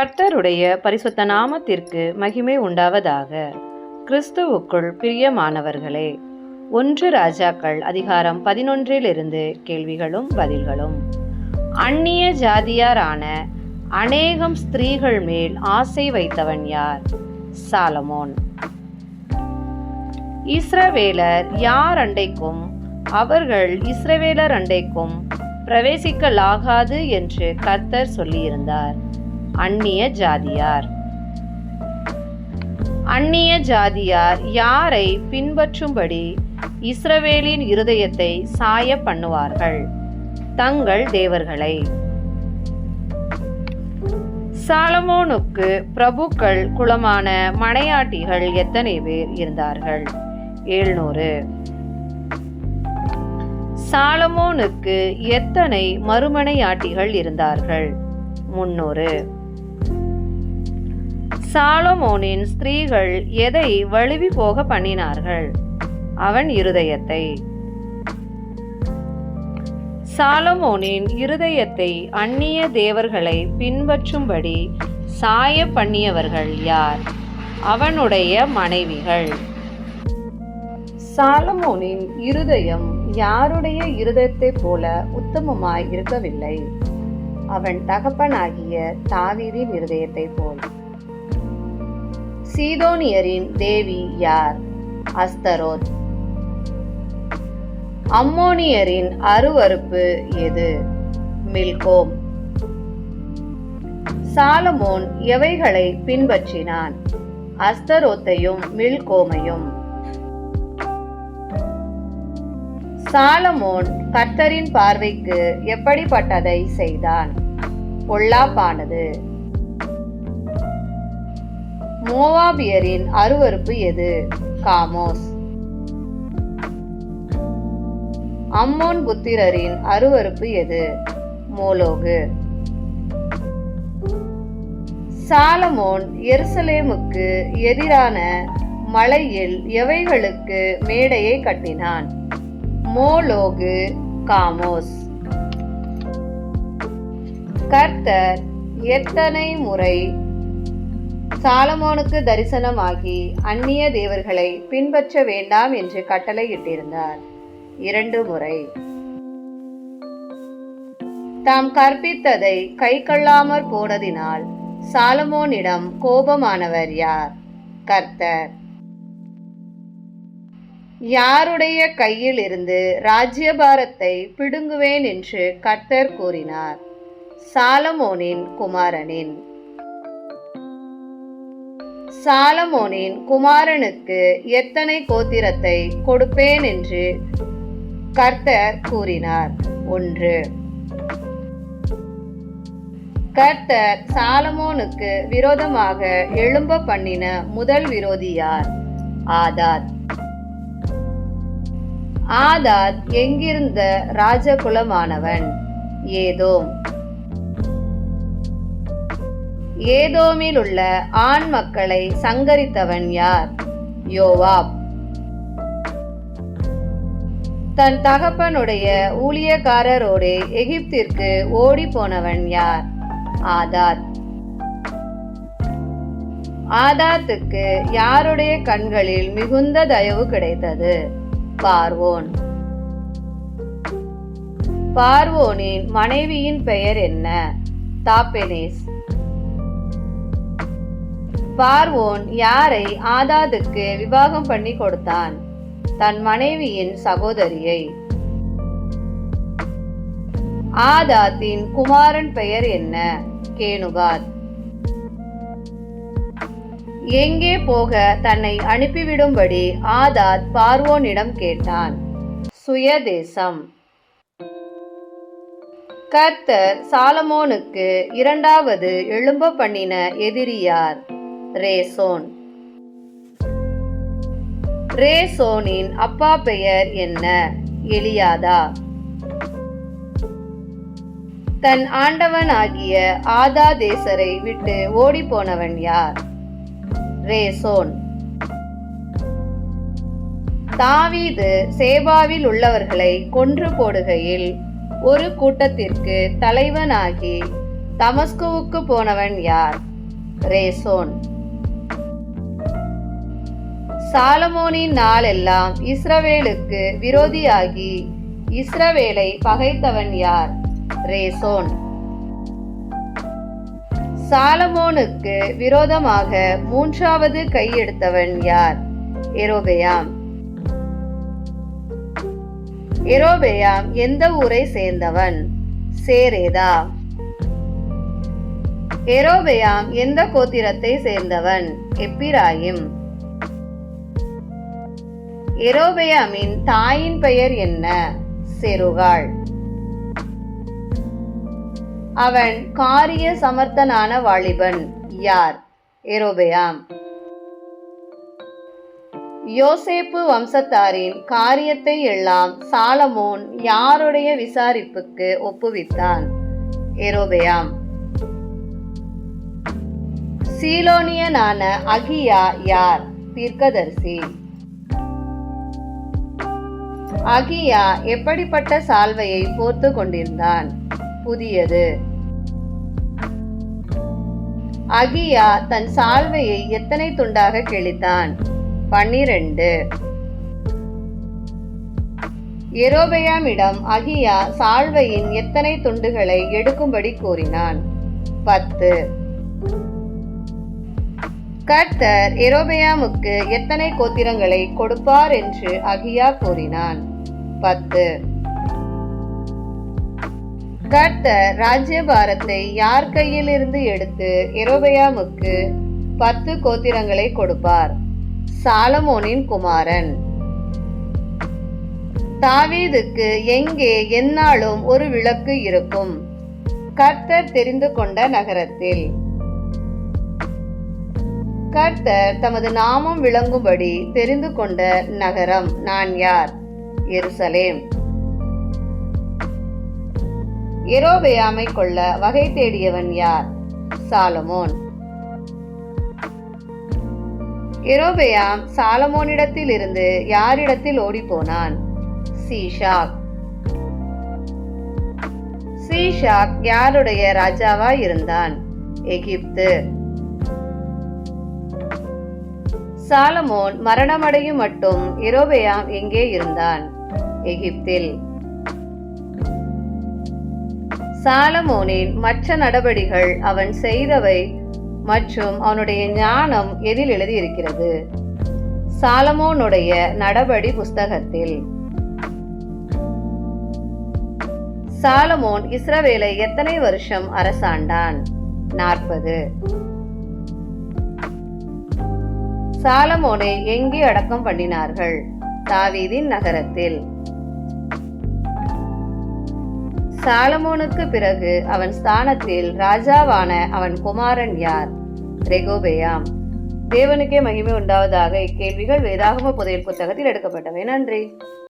கர்த்தருடைய பரிசுத்த நாமத்திற்கு மகிமை உண்டாவதாக. கிறிஸ்துவுக்குள் பிரியமானவர்களே ஒன்று ராஜாக்கள் அதிகாரம் பதினொன்றிலிருந்து கேள்விகளும் பதில்களும். அந்நிய ஜாதியாரான அநேகம் ஸ்திரீகள் மேல் ஆசை வைத்தவன் யார்? சாலமோன். இஸ்ரவேலர் யார் அண்டைக்கும்? அவர்கள் இஸ்ரவேலர் அண்டைக்கும் பிரவேசிக்கலாகாது என்று கர்த்தர் சொல்லியிருந்தார். அந்நிய ஜாதியார். அந்நிய ஜாதியார் யாரை பின்பற்றும்படி இஸ்ரவேலின் இருதயத்தை சாய பண்ணுவார்கள்? தங்கள் தேவர்களை. சாலமோனுக்கு பிரபுக்கள் குளமான மனையாட்டிகள் எத்தனை பேர் இருந்தார்கள்? எழுநூறு. சாலமோனுக்கு எத்தனை மறுமனையாட்டிகள் இருந்தார்கள்? முன்னூறு. சாலமோனின் ஸ்திரீகள் எதை வழுவி போக பண்ணினார்கள்? அவன் இருதயத்தை. சாலமோனின் இருதயத்தை அந்நிய தேவர்களை பின்பற்றும்படி சாய பண்ணியவர்கள் யார்? அவனுடைய மனைவிகள். சாலமோனின் இருதயம் யாருடைய இருதயத்தைப் போல உத்தமமாய் இருக்கவில்லை? அவன் தகப்பனாகிய தாவீதின் இருதயத்தைப் போல். சீதோனியரின் தேவி யார்? அஸ்தரோத். அம்மோனியரின் அருவருப்பு எது? மில்கோம். சாலமோன் எவைகளை பின்பற்றினான்? அஸ்தரோத்தையும் மில்கோமையும். சாலமோன் கர்த்தரின் பார்வைக்கு எப்படிப்பட்டதை செய்தான்? பொல்லாப்பானது. மோவாபியரின் அருவருப்பு எது? காமோஸ். அம்மோன் புத்திரரின் அருவருப்பு எது? மோலோகு. சாலமோன் எருசலேமுக்கு எதிரான மலையில் எவைகளுக்கு மேடையை கட்டினான்? மோலோகு காமோஸ். கர்த்தர் எத்தனை முறை சாலமோனுக்கு தரிசனமாகி அந்நிய தேவர்களை பின்பற்ற வேண்டாம் என்று கட்டளையிட்டிருந்தார். இரண்டு முறை. தாம் கற்பித்ததை கை கொள்ளாமற் போனதினால் சாலமோனிடம் கோபமானவர் யார்? கர்த்தர். யாருடைய கையில் இருந்து ராஜ்யபாரத்தை பிடுங்குவேன் என்று கர்த்தர் கூறினார். சாலமோனின் குமாரனின் சாலமோனின் குமாரனுக்கு எத்தனை கோத்திரத்தை கொடுப்பேன் என்று கர்த்தர் கூறினார். ஒன்று. கர்த்தர் சாலமோனுக்கு விரோதமாக எழும்ப பண்ணின முதல் விரோதி யார்? ஆதாத். ஆதாத் எங்கிருந்த ராஜகுலமானவன்? ஏதோம். ஏதோமில் உள்ள ஆண் மக்களை சங்கரித்தவன் யார்? யோவாப். தன் தகப்பனுடைய ஊழியக்காரரோடு எகிப்திற்கு ஓடி போனவன் யார்? ஆதாத். ஆதாத்துக்கு யாருடைய கண்களில் மிகுந்த தயவு கிடைத்தது? பார்வோன். பார்வோனின் மனைவியின் பெயர் என்ன? தாப்பெனேஸ். பார்வோன் யாரை ஆதாதுக்கு விவாகம் பண்ணி கொடுத்தான்? தன் மனைவியின் சகோதரியை. ஆதாத்தின் குமாரன் பெயர் என்ன? கேனுகாத் எங்கே போக தன்னை அனுப்பிவிடும்படி ஆதாத் பார்வோனிடம் கேட்டான். சுயதேசம். கர்த்தர் சாலமோனுக்கு இரண்டாவது எழும்ப பண்ணின எதிரியார் ரேசோன். ரேசோனின் அப்பா பெயர் என்ன? எலியாதா. தன் ஆண்டவனாகிய ஆதா தேசரை விட்டு ஓடிப்போனவன் யார்? ரேசோன். தாவீது சேபாவில் உள்ளவர்களை கொன்று போடுகையில் ஒரு கூட்டத்திற்கு தலைவனாகி தமஸ்குவுக்கு போனவன் யார்? ரேசோன். சாலமோனின் நாளெல்லாம் இஸ்ரவேலுக்கு விரோதியாகி இஸ்ரவேலை பகைத்தவன் யார்? ரேசோன். சாலமோனுக்கு விரோதமாக மூன்றாவது கையெடுத்தவன் யார்? எரோபெயாம். எரோபெயாம் எந்த ஊரை சேர்ந்தவன்? சேரேதா. எரோபெயாம் எந்த கோத்திரத்தை சேர்ந்தவன்? எப்பிராயிம். எரோபெயாமின் தாயின் பெயர் என்ன? செருகாள். அவன் காரிய சமர்த்தனான வாலிபன். யார்? எரோபெயாம். யோசேப்பு வம்சத்தாரின் காரியத்தை எல்லாம் சாலமோன் யாருடைய விசாரிப்புக்கு ஒப்புவித்தான்? எரோபெயாம். சீலோனியனான அகியா யார்? தீர்க்கதரிசி. அகியா எப்படிப்பட்ட சால்வையை போர்த்து கொண்டிருந்தான்? புதியது. அகியா தன் சால்வையை எத்தனை துண்டாக கிழித்தான்? பன்னிரண்டு. எரோபயாமிடம் அகியா சால்வையின் எத்தனை துண்டுகளை எடுக்கும்படி கூறினான்? பத்து. கர்த்தர் எரோபயாமுக்கு எத்தனை கோத்திரங்களை கொடுப்பார் என்று அகியா கூறினான். பத்து. கர்த்தர் ராஜ்யபாரத்தை யார் கையிலிருந்து எடுத்து எரோபெயாமுக்கு பத்து கோத்திரங்களை கொடுப்பார்? சாலமோனின் குமாரன். தாவீதுக்கு எங்கே எந்நாளும் ஒரு விளக்கு இருக்கும்? கர்த்தர் தெரிந்து கொண்ட நகரத்தில். கர்த்தர் தமது நாமம் விளங்கும்படி தெரிந்து கொண்ட நகரம் நான் யார்? எருசலேம். எரோபெயாமை கொள்ள வகை தேடியவன் யார்? சாலமோன். எரோபெயாம் சாலமோனிடத்தில் இருந்து யாரிடத்தில் ஓடிப்போனான்? சீஷாக். சீஷாக் யாருடைய ராஜாவா இருந்தான் எகிப்து. சாலமோன் மரணமடையும் மட்டும் எரோபெயாம் எங்கே இருந்தான்? எகிப்தில். சாலமோனின் மற்ற நடபடிகள் அவன் செய்தவை மற்றும் அவனுடைய ஞானம் எதில் எழுதியிருக்கிறது? சாலமோனுடைய நடபடி புஸ்தகத்தில். சாலமோன் இஸ்ரவேலை எத்தனை வருஷம் அரசாண்டான்? நாற்பது. சாலமோனை எங்கே அடக்கம் பண்ணினார்கள்? தாவீதின் நகரத்தில். சாலமோனுக்கு பிறகு அவன் ஸ்தானத்தில் ராஜாவான அவன் குமாரன் யார்? ரெகோபெயாம். தேவனுக்கே மகிமை உண்டாவதாக இக்கேள்விகள் வேதாகம புதையல் புத்தகத்தில் எடுக்கப்பட்டவை. நன்றி.